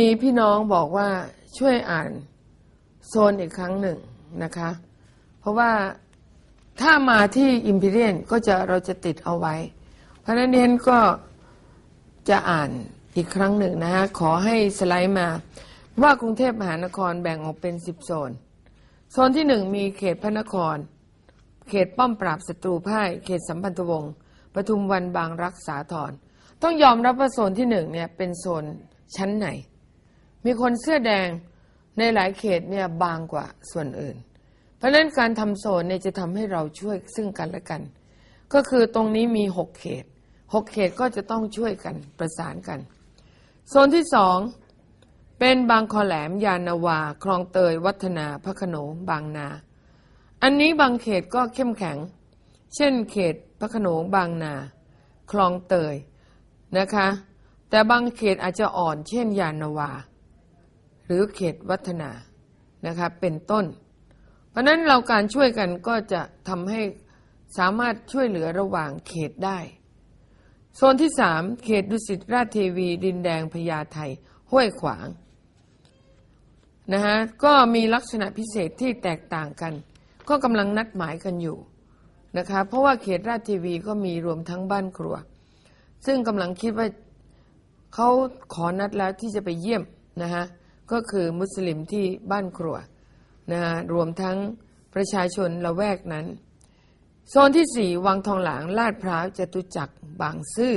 มีพี่น้องบอกว่าช่วยอ่านโซนอีกครั้งหนึ่งนะคะ เพราะว่าถ้ามาที่อิมพีเรียนก็จะเราจะติดเอาไว้ เพราะนั้นเรนก็จะอ่านอีกครั้งหนึ่งนะฮะขอให้สไลด์มา ว่ากรุงเทพมหานครแบ่งออกเป็น10โซน โซนที่หนึ่งมีเขตพระนคร เขตป้อมปราบศัตรูพ่าย เขตสัมพันธวงศ์ปทุมวันบางรักษาธรต้องยอมรับว่าโซนที่หนึ่งเนี่ยเป็นโซนชั้นไหน มีคนเสื้อแดงในหลายเขตเนี่ยบางกว่าส่วนอื่น เพราะนั้นการทำโซนเนี่ยจะทำให้เราช่วยซึ่งกันและกัน ก็คือตรงนี้มีหกเขตหกเขตก็จะต้องช่วยกันประสานกัน โซนที่สองเป็นบางคอแหลมยานาวา คลองเตย วัฒนาพระโขนงบางนา อันนี้บางเขตก็เข้มแข็ง เช่นเขตพระโขนงบางนา คลองเตยนะคะ แต่บางเขตอาจจะอ่อนเช่นยานาวา หรือเขตวัฒนานะคะเป็นต้น เพราะนั้นเราการช่วยกันก็จะทำให้สามารถช่วยเหลือระหว่างเขตได้ โซนที่สามเขตดุสิตราชเทวีดินแดงพญาไทห้วยขวางนะฮะก็มีลักษณะพิเศษที่แตกต่างกัน ก็กำลังนัดหมายกันอยู่นะคะเพราะว่าเขตราชเทวีก็มีรวมทั้งบ้านครัว ซึ่งกำลังคิดว่าเขาขอนัดแล้วที่จะไปเยี่ยมนะฮะ ก็คือมุสลิมที่บ้านครัวนะฮะรวมทั้งประชาชนละแวกนั้น โซนที่สี่วังทองหลางลาดพร้าวจตุจักรบางซื่อ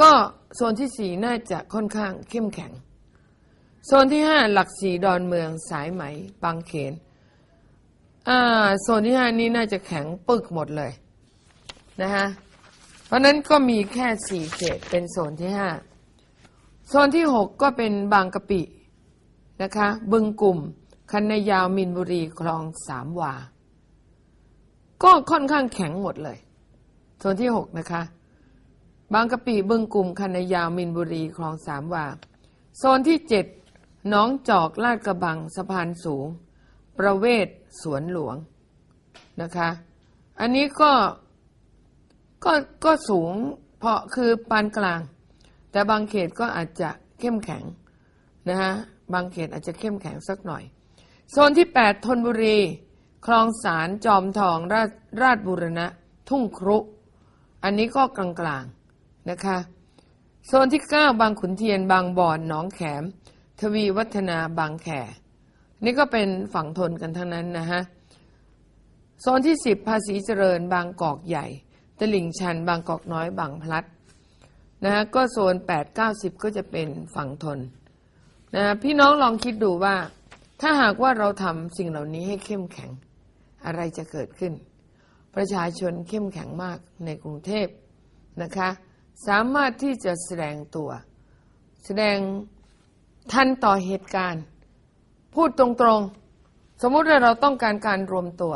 ก็โซนที่สี่น่าจะค่อนข้างเข้มแข็ง โซนที่ห้าหลักสีดอนเมืองสายไหมบางเขนอ่าโซนที่ห้านี้น่าจะแข็งปึกหมดเลยนะฮะเพราะนั้นก็มีแค่สี่เขตเป็นโซนที่ห้าโซนที่หกก็เป็นบางกะปิ นะคะ บึงกลุ่ม คันนายาวมินบุรีคลองสามวา ก็ค่อนข้างแข็งหมดเลยโซนที่หกนะคะ บางกะปิบึงกลุ่ม คันนายาวมินบุรีคลองสามวา โซนที่เจ็ดน้องจอกลาดกระบังสะพานสูง ประเวศสวนหลวงนะคะ อันนี้ก็ก็ก็สูงเพราะคือปานกลาง แต่บางเขตก็อาจจะเข้มแข็งนะฮะ บางเขตอาจจะเข้มแข็งสักหน่อย โซนที่8ธนบุรี คลองสารจอมทองราชราชบุรณะ ทุ่งครุ อันนี้ก็กลางๆนะคะ โซนที่ 9 บางขุนเทียน บางบอนหนองแขม ทวีวัฒนาบางแขนี่ก็เป็นฝั่งทนกันทั้งนั้นนะฮะ โซนที่ 10 ภาษีเจริญ บางกอกใหญ่ ตลิ่งชัน บางกอกน้อย บางพลัดนะฮะก็โซน 8 9 10 ก็จะเป็นฝั่งทน นะพี่น้องลองคิดดูว่า ถ้าหากว่าเราทำสิ่งเหล่านี้ให้เข้มแข็ง อะไรจะเกิดขึ้น ประชาชนเข้มแข็งมากในกรุงเทพนะคะ สามารถที่จะแสดงตัว แสดงทันต่อเหตุการณ์ พูดตรงๆ สมมติว่าเราต้องการการรวมตัว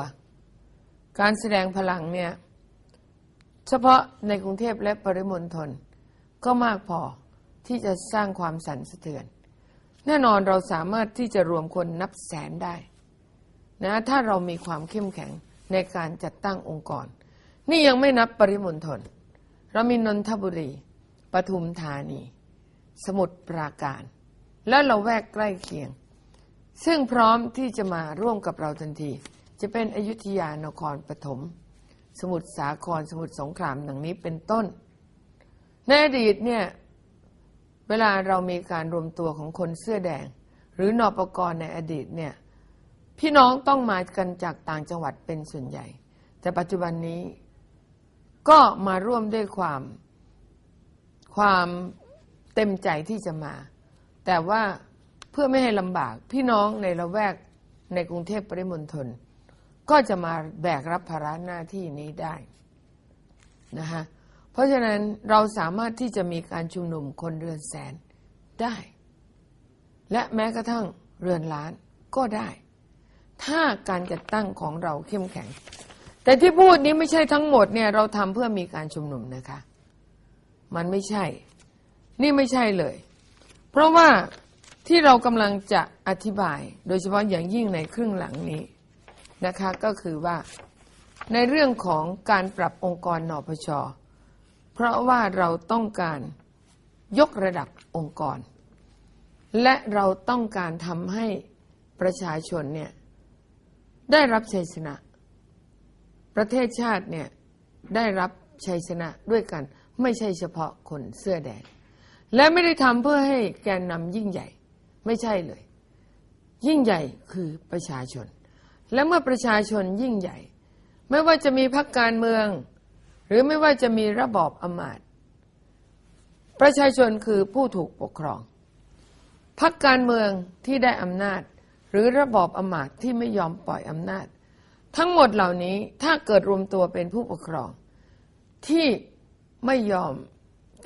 การแสดงพลังเนี่ยเฉพาะในกรุงเทพและปริมณฑลก็มากพอที่จะสร้างความสั่นสะเทือน แน่นอนเราสามารถที่จะรวมคนนับแสนได้นะถ้าเรามีความเข้มแข็งในการจัดตั้งองค์กร นี่ยังไม่นับปริมณฑลเรามีนนทบุรีปทุมธานี สมุทรปราการ และเราแวกใกล้เคียง ซึ่งพร้อมที่จะมาร่วมกับเราทันที จะเป็นอยุธยานครปฐมสมุทรสาครสมุทรสงครามดังนี้เป็นต้น ในอดีตเนี่ย เวลาเรามีการรวมตัวของคนเสื้อแดง หรือนอปกรในอดีตเนี่ยพี่น้องต้องมากันจากต่างจังหวัดเป็นส่วนใหญ่ แต่ปัจจุบันนี้ก็มาร่วมด้วยความความเต็มใจที่จะมา แต่ว่าเพื่อไม่ให้ลำบากพี่น้องในละแวกในกรุงเทพปริมณฑลก็จะมาแบกรับภาระหน้าที่นี้ได้นะคะ เพราะฉะนั้นเราสามารถที่จะมีการชุมนุมคนเรือนแสนได้ และแม้กระทั่งเรือนล้านก็ได้ ถ้าการจัดตั้งของเราเข้มแข็ง แต่ที่พูดนี้ไม่ใช่ทั้งหมดเนี่ยเราทำเพื่อมีการชุมนุมนะคะ มันไม่ใช่ นี่ไม่ใช่เลย เพราะว่าที่เรากำลังจะอธิบาย โดยเฉพาะอย่างยิ่งในครึ่งหลังนี้นะคะ ก็คือว่าในเรื่องของการปรับองค์กรนปช เพราะว่าเราต้องการยกระดับองค์กร และเราต้องการทำให้ประชาชนเนี่ยได้รับชัยชนะ ประเทศชาติเนี่ยได้รับชัยชนะด้วยกัน ไม่ใช่เฉพาะคนเสื้อแดง และไม่ได้ทำเพื่อให้แกนนำยิ่งใหญ่ไม่ใช่เลย ยิ่งใหญ่คือประชาชน และเมื่อประชาชนยิ่งใหญ่ ไม่ว่าจะมีพรรคการเมือง หรือไม่ว่าจะมีระบอบอำมาตย์ประชาชนคือผู้ถูกปกครองพรรคการเมืองที่ได้อำนาจ หรือระบอบอำมาตย์ที่ไม่ยอมปล่อยอำนาจ ทั้งหมดเหล่านี้ถ้าเกิดรวมตัวเป็นผู้ปกครอง ที่ไม่ยอม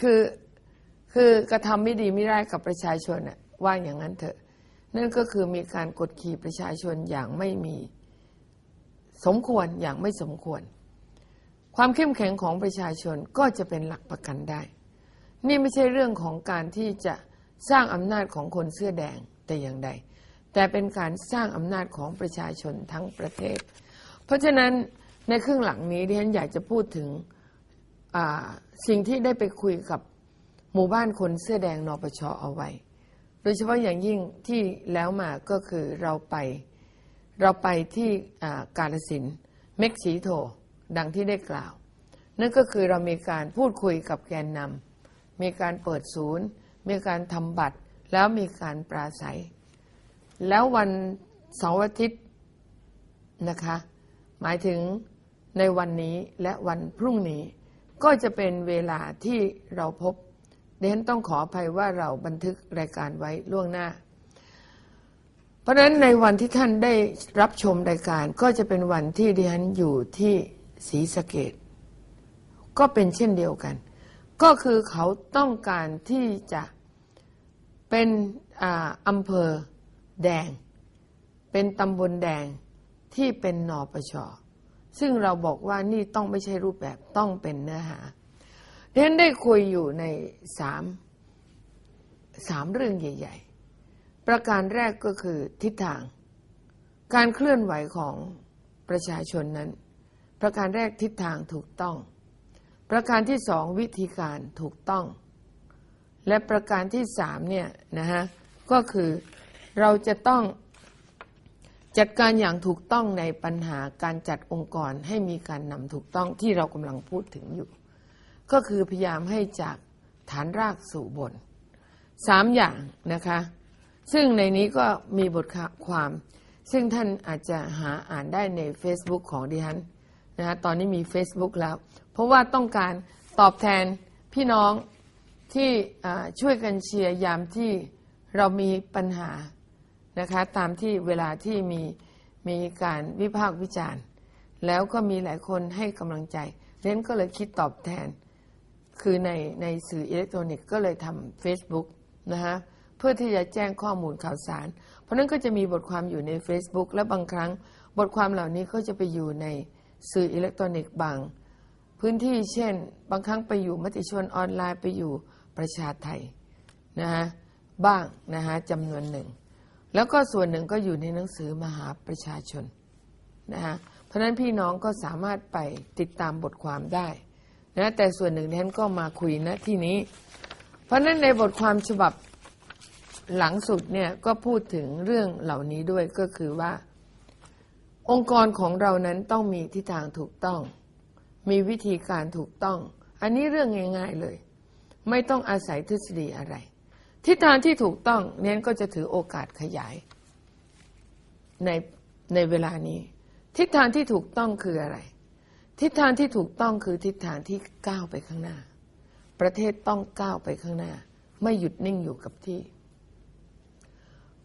คือคือกระทำไม่ดีไม่ร้ายกับประชาชนน่ะว่าอย่างนั้นเถอะ นั่นก็คือมีการกดขี่ประชาชนอย่างไม่มี สมควรอย่างไม่สมควร ความเข้มแข็งของประชาชนก็จะเป็นหลักประกันได้ นี่ไม่ใช่เรื่องของการที่จะสร้างอำนาจของคนเสื้อแดงแต่อย่างใด แต่เป็นการสร้างอำนาจของประชาชนทั้งประเทศ เพราะฉะนั้นในครึ่งหลังนี้ที่ฉันอยากจะพูดถึงสิ่งที่ได้ไปคุยกับหมู่บ้านคนเสื้อแดงนปชเอาไว้ โดยเฉพาะอย่างยิ่งที่แล้วมาก็คือเราไปเราไปที่กาลสินเม็กซีโท ดังที่ได้กล่าว นั่นก็คือเรามีการพูดคุยกับแกนนำมีการเปิดศูนย์ มีการทำบัตร แล้วมีการปราศัย แล้ววันเสาร์อาทิตย์นะคะ หมายถึงในวันนี้และวันพรุ่งนี้ก็จะเป็นเวลาที่เราพบดิฉันต้องขออภัยว่าเราบันทึกรายการไว้ล่วงหน้า เพราะฉะนั้นในวันที่ท่านได้รับชมรายการก็จะเป็นวันที่ดิฉันอยู่ที่ ศรีสะเกดก็เป็นเช่นเดียวกัน ก็คือเขาต้องการที่จะเป็นอำเภอแดง เป็นตำบลแดงที่เป็นนปชซึ่งเราบอกว่านี่ต้องไม่ใช่รูปแบบต้องเป็นเนื้อหาดิฉันได้คุยอยู่ในสามสามเรื่องใหญ่ ๆ ประการแรกก็คือทิศทาง การเคลื่อนไหวของประชาชนนั้น ประการแรกทิศทางถูกต้อง ประการที่สองวิธีการถูกต้อง และประการที่สามเนี่ยนะฮะก็คือเราจะต้องจัดการอย่างถูกต้องในปัญหาการจัดองค์กรให้มีการนำถูกต้องที่เรากำลังพูดถึงอยู่ ก็คือพยายามให้จากฐานรากสู่บนสามอย่างนะคะ ซึ่งในนี้ก็มีบทความ ซึ่งท่านอาจจะหาอ่านได้ใน Facebook ของดิฉัน นะฮะตอนนี้มี Facebook แล้ว เพราะว่าต้องการตอบแทนพี่น้องที่ช่วยกันเชียร์ยามที่เรามีปัญหานะคะตามที่เวลาที่มีมีการวิพากษ์วิจารณ์ แล้วก็มีหลายคนให้กำลังใจเรนก็เลยคิดตอบแทน คือในในสื่ออิเล็กทรอนิกส์ก็เลยทำ Facebook นะฮะเพื่อที่จะแจ้งข้อมูลข่าวสาร เพราะนั้นก็จะมีบทความอยู่ใน Facebook และบางครั้งบทความเหล่านี้ก็จะไปอยู่ใน สื่ออิเล็กทรอนิกส์บาง พื้นที่เช่น บางครั้งไปอยู่มติชนออนไลน์ไปอยู่ประชาไทยนะฮะบ้างนะฮะจำนวนหนึ่ง แล้วก็ส่วนหนึ่งก็อยู่ในหนังสือมหาประชาชนนะฮะเพราะนั้นพี่น้องก็สามารถไปติดตามบทความได้นะแต่ส่วนหนึ่งท่านก็มาคุยณที่นี้ เพราะนั้นในบทความฉบับหลังสุดเนี่ยก็พูดถึงเรื่องเหล่านี้ด้วยก็คือว่า องค์กรของเรานั้นต้องมีทิศทางถูกต้อง มีวิธีการถูกต้อง อันนี้เรื่องง่าย ๆเลย ไม่ต้องอาศัยทฤษฎีอะไร ทิศทางที่ถูกต้องเน้นก็จะถือโอกาสขยายในในเวลานี้ ทิศทางที่ถูกต้องคืออะไร ทิศทางที่ถูกต้องคือทิศทางที่ก้าวไปข้างหน้า ประเทศต้องก้าวไปข้างหน้า ไม่หยุดนิ่งอยู่กับที่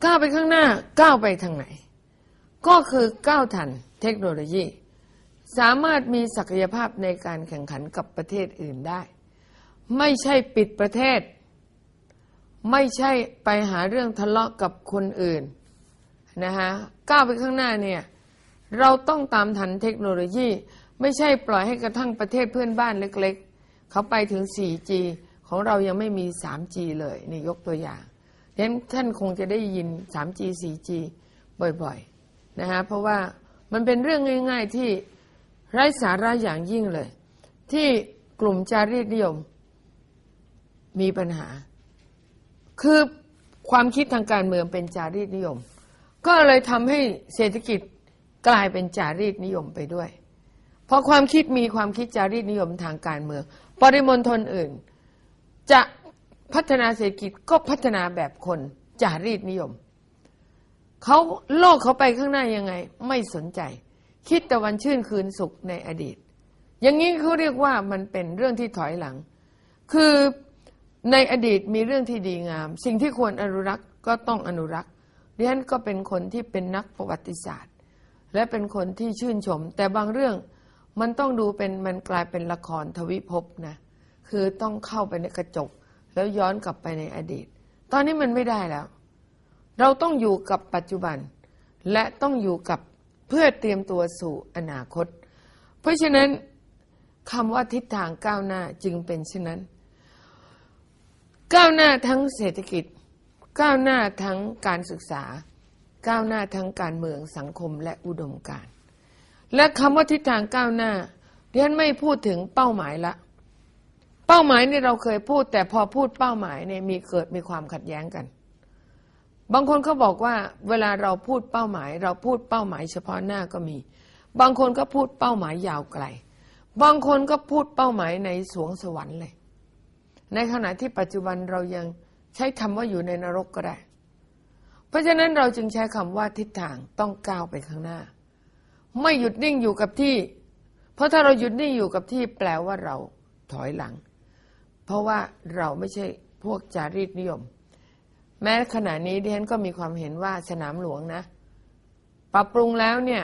ก้าวไปข้างหน้า ก้าวไปทางไหน ก็คือก้าวทันเทคโนโลยี สามารถมีศักยภาพในการแข่งขันกับประเทศอื่นได้ ไม่ใช่ปิดประเทศ ไม่ใช่ไปหาเรื่องทะเลาะกับคนอื่นนะฮะก้าวไปข้างหน้าเนี่ยเราต้องตามทันเทคโนโลยี ไม่ใช่ปล่อยให้กระทั่งประเทศเพื่อนบ้านเล็กๆ เขาไปถึง 4G ของเรายังไม่มี 3G เลยนี่ยกตัวอย่างดังนั้นท่านคงจะได้ยิน 3G 4G บ่อยๆ นะฮะเพราะว่ามันเป็นเรื่องง่าย ๆที่ไร้สาระอย่างยิ่งเลย ที่กลุ่มจารีตนิยมมีปัญหา คือความคิดทางการเมืองเป็นจารีตนิยม ก็เลยทำให้เศรษฐกิจกลายเป็นจารีตนิยมไปด้วยพอความคิดมีความคิดจารีตนิยมทางการเมือง ปริมณฑลอื่น จะพัฒนาเศรษฐกิจก็พัฒนาแบบคนจารีตนิยม เขาโลกเขาไปข้างหน้ายังไง ไม่สนใจ คิดแต่วันชื่นคืนสุขในอดีต อย่างนี้เขาเรียกว่ามันเป็นเรื่องที่ถอยหลัง คือในอดีตมีเรื่องที่ดีงาม สิ่งที่ควรอนุรักษ์ก็ต้องอนุรักษ์ดิฉันก็เป็นคนที่เป็นนักประวัติศาสตร์ และเป็นคนที่ชื่นชม แต่บางเรื่องมันต้องดูเป็นมันกลายเป็นละครทวิภพนะคือต้องเข้าไปในกระจก แล้วย้อนกลับไปในอดีต ตอนนี้มันไม่ได้แล้ว เราต้องอยู่กับปัจจุบัน และต้องอยู่กับเพื่อเตรียมตัวสู่อนาคต เพราะฉะนั้นคำว่าทิศทางก้าวหน้าจึงเป็นเช่นนั้น ก้าวหน้าทั้งเศรษฐกิจ ก้าวหน้าทั้งการศึกษา ก้าวหน้าทั้งการเมืองสังคมและอุดมการณ์และคำว่าทิศทางก้าวหน้าเรนไม่พูดถึงเป้าหมายละ เป้าหมายนี่เราเคยพูด แต่พอพูดเป้าหมายเนี่ยมีเกิดมีความขัดแย้งกัน บางคนเขาบอกว่าเวลาเราพูดเป้าหมาย เราพูดเป้าหมายเฉพาะหน้าก็มี บางคนก็พูดเป้าหมายยาวไกล บางคนก็พูดเป้าหมายในสวงสวรรค์เลย ในขณะที่ปัจจุบันเรายังใช้คำว่าอยู่ในนรกก็ได้ เพราะฉะนั้นเราจึงใช้คำว่าทิศทางต้องก้าวไปข้างหน้า ไม่หยุดนิ่งอยู่กับที่ เพราะถ้าเราหยุดนิ่งอยู่กับที่แปลว่าเราถอยหลัง เพราะว่าเราไม่ใช่พวกจารีตนิยม แม้ขณะนี้ดิฉันก็มีความเห็นว่าสนามหลวงนะ ปรับปรุงแล้วเนี่ย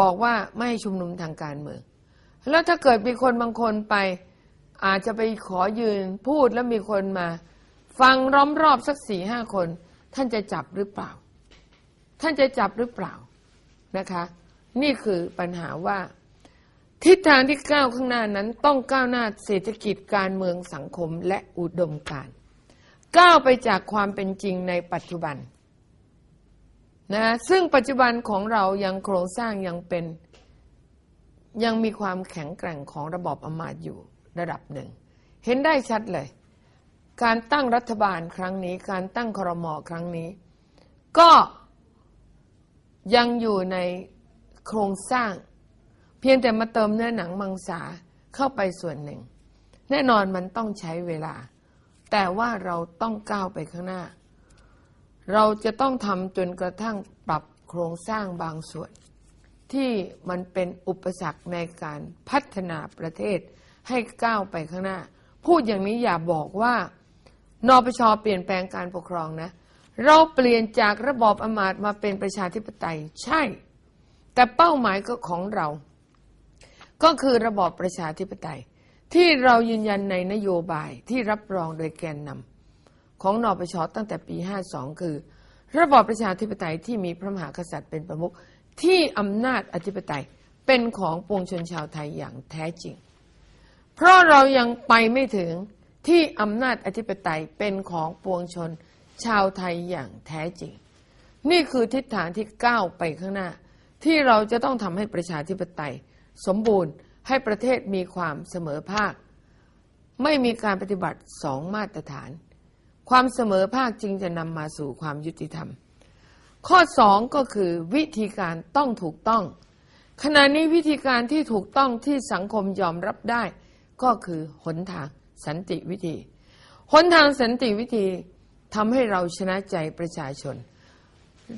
บอกว่าไม่ให้ชุมนุมทางการเมือง แล้วถ้าเกิดมีคนบางคนไป อาจจะไปขอยืนพูดแล้วมีคนมา ฟังร้อมรอบสักสี่ห้าคน ท่านจะจับหรือเปล่า ท่านจะจับหรือเปล่านะคะ นี่คือปัญหาว่า ทิศทางที่ก้าวข้างหน้านั้นต้องก้าวหน้าเศรษฐกิจการเมืองสังคมและอุดมการ ก้าวไปจากความเป็นจริงในปัจจุบันนะซึ่งปัจจุบันของเรายังโครงสร้างยังเป็นยังมีความแข็งแกร่งของระบอบอำมาตย์อยู่ระดับหนึ่ง เห็นได้ชัดเลย การตั้งรัฐบาลครั้งนี้ การตั้งครมอครั้งนี้ ก็ยังอยู่ในโครงสร้าง เพียงแต่มาเติมเนื้อหนังมังสาเข้าไปส่วนหนึ่ง แน่นอนมันต้องใช้เวลา แต่ว่าเราต้องก้าวไปข้างหน้า เราจะต้องทำจนกระทั่งปรับโครงสร้างบางส่วน ที่มันเป็นอุปสรรคในการพัฒนาประเทศให้ก้าวไปข้างหน้า พูดอย่างนี้อย่าบอกว่านปชเปลี่ยนแปลงการปกครองนะ เราเปลี่ยนจากระบอบอมาตย์มาเป็นประชาธิปไตยใช่ แต่เป้าหมายก็ของเรา ก็คือระบอบประชาธิปไตย ที่เรายืนยันในนโยบายที่รับรองโดยแกนนำของนอปชตั้งแต่ปี 52 คือ ระบอบประชาธิปไตยที่มีพระมหากษัตริย์เป็นประมุขที่อำนาจอธิปไตยเป็นของปวงชนชาวไทยอย่างแท้จริง เพราะเรายังไปไม่ถึงที่อำนาจอธิปไตยเป็นของปวงชนชาวไทยอย่างแท้จริง นี่คือทิศทางที่ก้าวไปข้างหน้า ที่เราจะต้องทำให้ประชาธิปไตย สมบูรณ์ ให้ประเทศมีความเสมอภาค ไม่มีการปฏิบัติสองมาตรฐาน ความเสมอภาคจึงจะนำมาสู่ความยุติธรรม ข้อสองก็คือวิธีการต้องถูกต้อง ขณะนี้วิธีการที่ถูกต้องที่สังคมยอมรับได้ ก็คือหนทางสันติวิธี หนทางสันติวิธีทำให้เราชนะใจประชาชน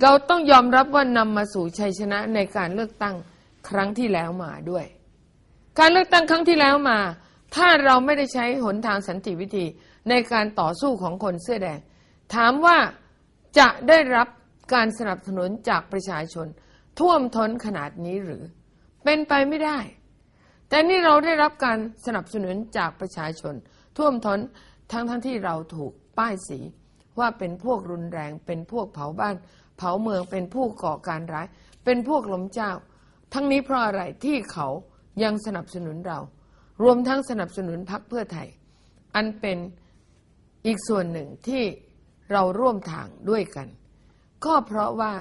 เราต้องยอมรับว่านำมาสู่ชัยชนะในการเลือกตั้งครั้งที่แล้วมาด้วย การเลือกตั้งครั้งที่แล้วมา ถ้าเราไม่ได้ใช้หนทางสันติวิธีในการต่อสู้ของคนเสื้อแดง ถามว่าจะได้รับการสนับสนุนจากประชาชน ท่วมท้นขนาดนี้หรือ เป็นไปไม่ได้ แต่นี่เราได้รับการสนับสนุนจากประชาชน ท่วมท้นทั้งทั้งที่เราถูกป้ายสี ว่าเป็นพวกรุนแรง เป็นพวกเผาบ้าน เผาเมืองเป็นผู้ก่อการร้าย เป็นพวกล้มเจ้า ทั้งนี้เพราะอะไรที่เขา ยังสนับสนุนเรา รวมทั้งสนับสนุนพรรคเพื่อไทย อันเป็นอีกส่วนหนึ่งที่เราร่วมทางด้วยกัน ก็เพราะว่า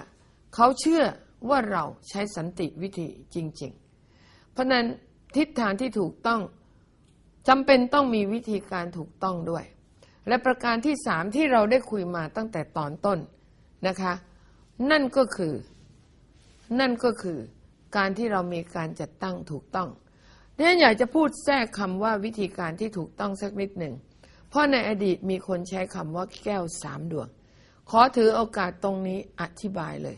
เขาเชื่อว่าเราใช้สันติวิธีจริง ๆ เพราะนั้นทิศทางที่ถูกต้องจำเป็นต้องมีวิธีการถูกต้องด้วย และประการที่สามที่เราได้คุยมาตั้งแต่ตอนต้นนะคะ นั่นก็คือ นั่นก็คือ การที่เรามีการจัดตั้งถูกต้องดิฉันอยากจะพูดแทรกคำว่าวิธีการที่ถูกต้องสักนิดหนึ่ง เพราะในอดีตมีคนใช้คำว่าแก้วสามดวง ขอถือโอกาสตรงนี้อธิบายเลย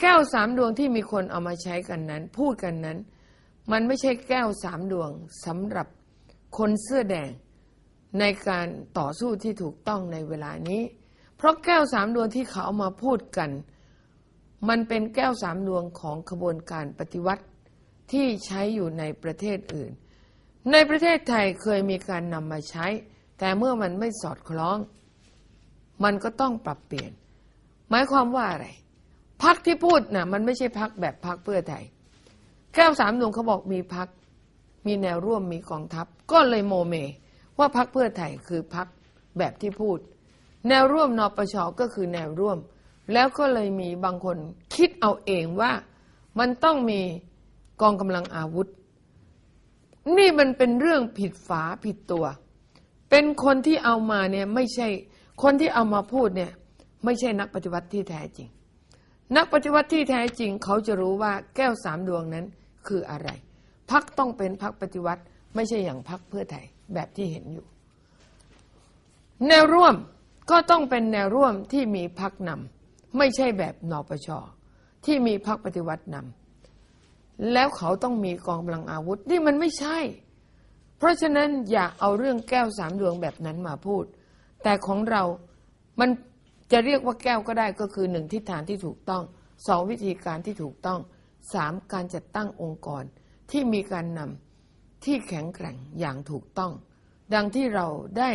แก้วสามดวงที่มีคนเอามาใช้กันนั้น พูดกันนั้น มันไม่ใช่แก้วสามดวงสำหรับคนเสื้อแดงในการต่อสู้ที่ถูกต้องในเวลานี้ เพราะแก้วสามดวงที่เขาเอามาพูดกัน มันเป็นแก้วสามดวงของขบวนการปฏิวัติที่ใช้อยู่ในประเทศอื่น ในประเทศไทยเคยมีการนำมาใช้ แต่เมื่อมันไม่สอดคล้อง มันก็ต้องปรับเปลี่ยน หมายความว่าอะไรพักที่พูดนะ่ะมันไม่ใช่พักแบบพักเพื่อไทย แก้วสามดวงเขาบอกมีพัก มีแนวร่วมมีกองทัพ ก็เลยโมเม ว่าพักเพื่อไทยคือพักแบบที่พูด แนวร่วมนปชก็คือแนวร่วม แล้วก็เลยมีบางคนคิดเอาเองว่ามันต้องมีกองกำลังอาวุธ นี่มันเป็นเรื่องผิดฝาผิดตัว เป็นคนที่เอามาเนี่ยไม่ใช่คนที่เอามาพูดเนี่ยไม่ใช่นักปฏิวัติที่แท้จริง นักปฏิวัติที่แท้จริง เขาจะรู้ว่าแก้วสามดวงนั้นคืออะไรพักต้องเป็นพักปฏิวัติ ไม่ใช่อย่างพักเพื่อไทยแบบที่เห็นอยู่ แนวร่วมก็ต้องเป็นแนวร่วมที่มีพักนำ ไม่ใช่แบบนปชที่มีพักปฏิวัตินำแล้วเขาต้องมีกองกำลังอาวุธนี่มันไม่ใช่ เพราะฉะนั้นอย่าเอาเรื่องแก้วสามดวงแบบนั้นมาพูด แต่ของเรา มันจะเรียกว่าแก้วก็ได้ก็คือหนึ่งทิศทางที่ถูกต้องสองวิธีการที่ถูกต้องสามการจัดตั้งองค์กรที่มีการนำที่แข็งแกร่งอย่างถูกต้อง ดังที่เราได้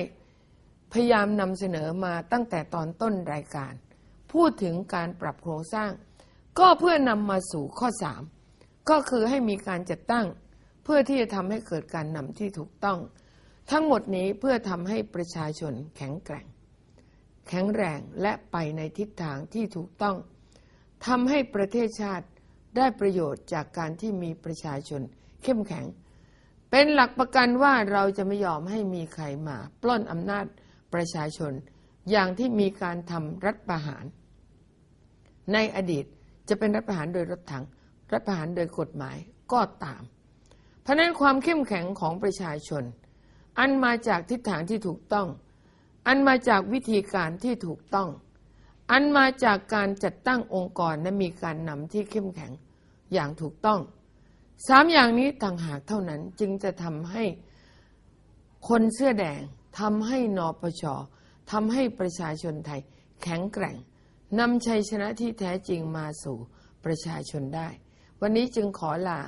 พยายามนำเสนอมาตั้งแต่ตอนต้นรายการ พูดถึงการปรับโครงสร้าง ก็เพื่อนำมาสู่ข้อสามก็คือให้มีการจัดตั้ง เพื่อที่จะทำให้เกิดการนำที่ถูกต้อง ทั้งหมดนี้เพื่อทำให้ประชาชนแข็งแกร่ง แข็งแรงและไปในทิศทางที่ถูกต้องทำให้ประเทศชาติได้ประโยชน์จากการที่มีประชาชนเข้มแข็ง เป็นหลักประกันว่าเราจะไม่ยอมให้มีใครมา ปล้นอำนาจประชาชน อย่างที่มีการทำรัฐประหาร ในอดีตจะเป็นรัฐประหารโดยรถถัง รัฐประหารโดยกฎหมายก็ตาม เพราะนั้นความเข้มแข็งของประชาชน อันมาจากทิศทางที่ถูกต้อง อันมาจากวิธีการที่ถูกต้อง อันมาจากการจัดตั้งองค์กรและมีการนำที่เข้มแข็งอย่างถูกต้องสามอย่างนี้ต่างหากเท่านั้นจึงจะทำให้คนเสื้อแดงทำให้นปชทำให้ประชาชนไทยแข็งแกร่ง นำชัยชนะที่แท้จริงมาสู่ประชาชนได้ วันนี้จึงขอลา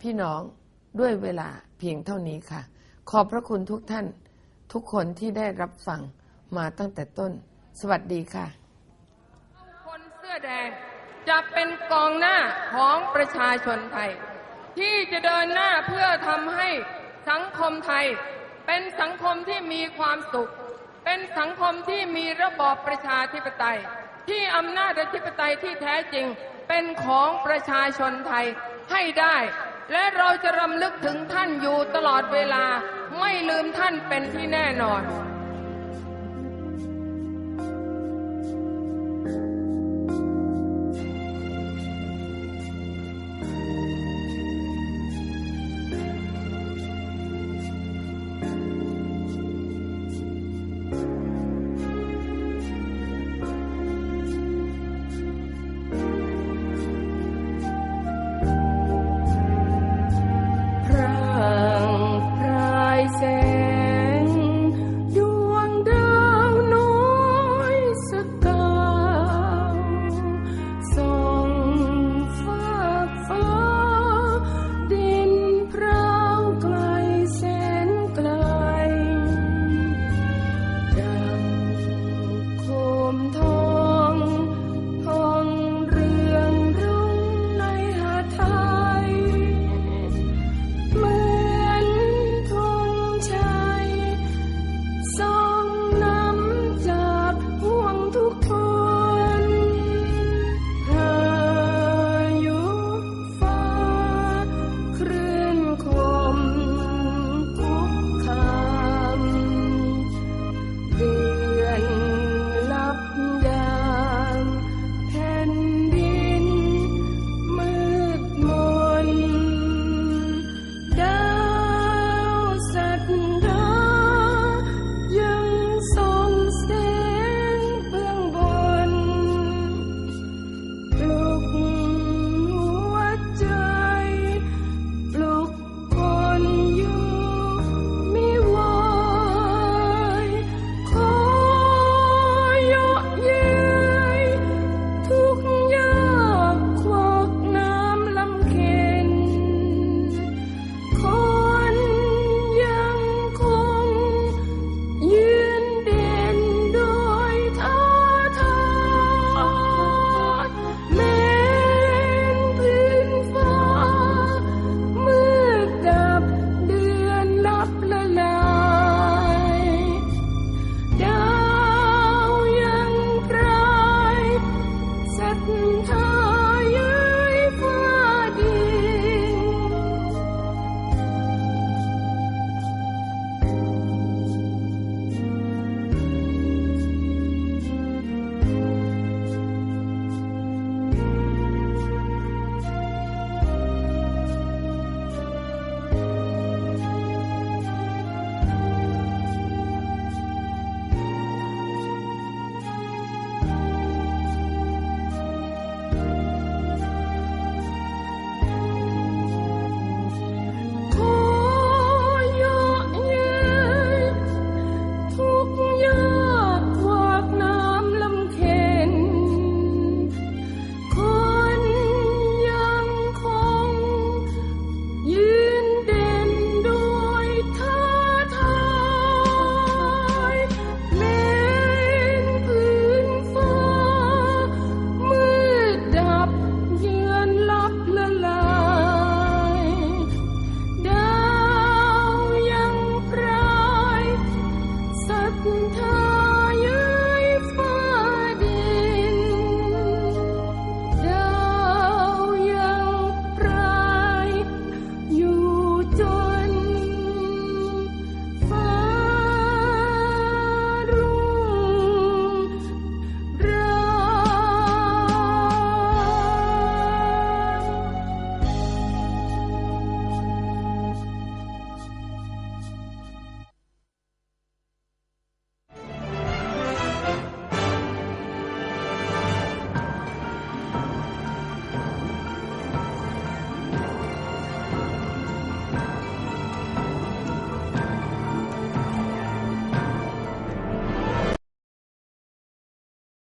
พี่น้องด้วยเวลาเพียงเท่านี้ค่ะ ขอบพระคุณทุกท่าน ทุกคนที่ได้รับฟังมาตั้งแต่ต้น สวัสดีค่ะ คนเสื้อแดงจะเป็นกองหน้าของประชาชนไทย ที่จะเดินหน้าเพื่อทำให้สังคมไทย เป็นสังคมที่มีความสุข เป็นสังคมที่มีระบอบประชาธิปไตย ที่อำนาจอธิปไตยที่แท้จริงเป็นของประชาชนไทยให้ได้ และเราจะรำลึกถึงท่านอยู่ตลอดเวลาไม่ลืมท่านเป็นที่แน่นอน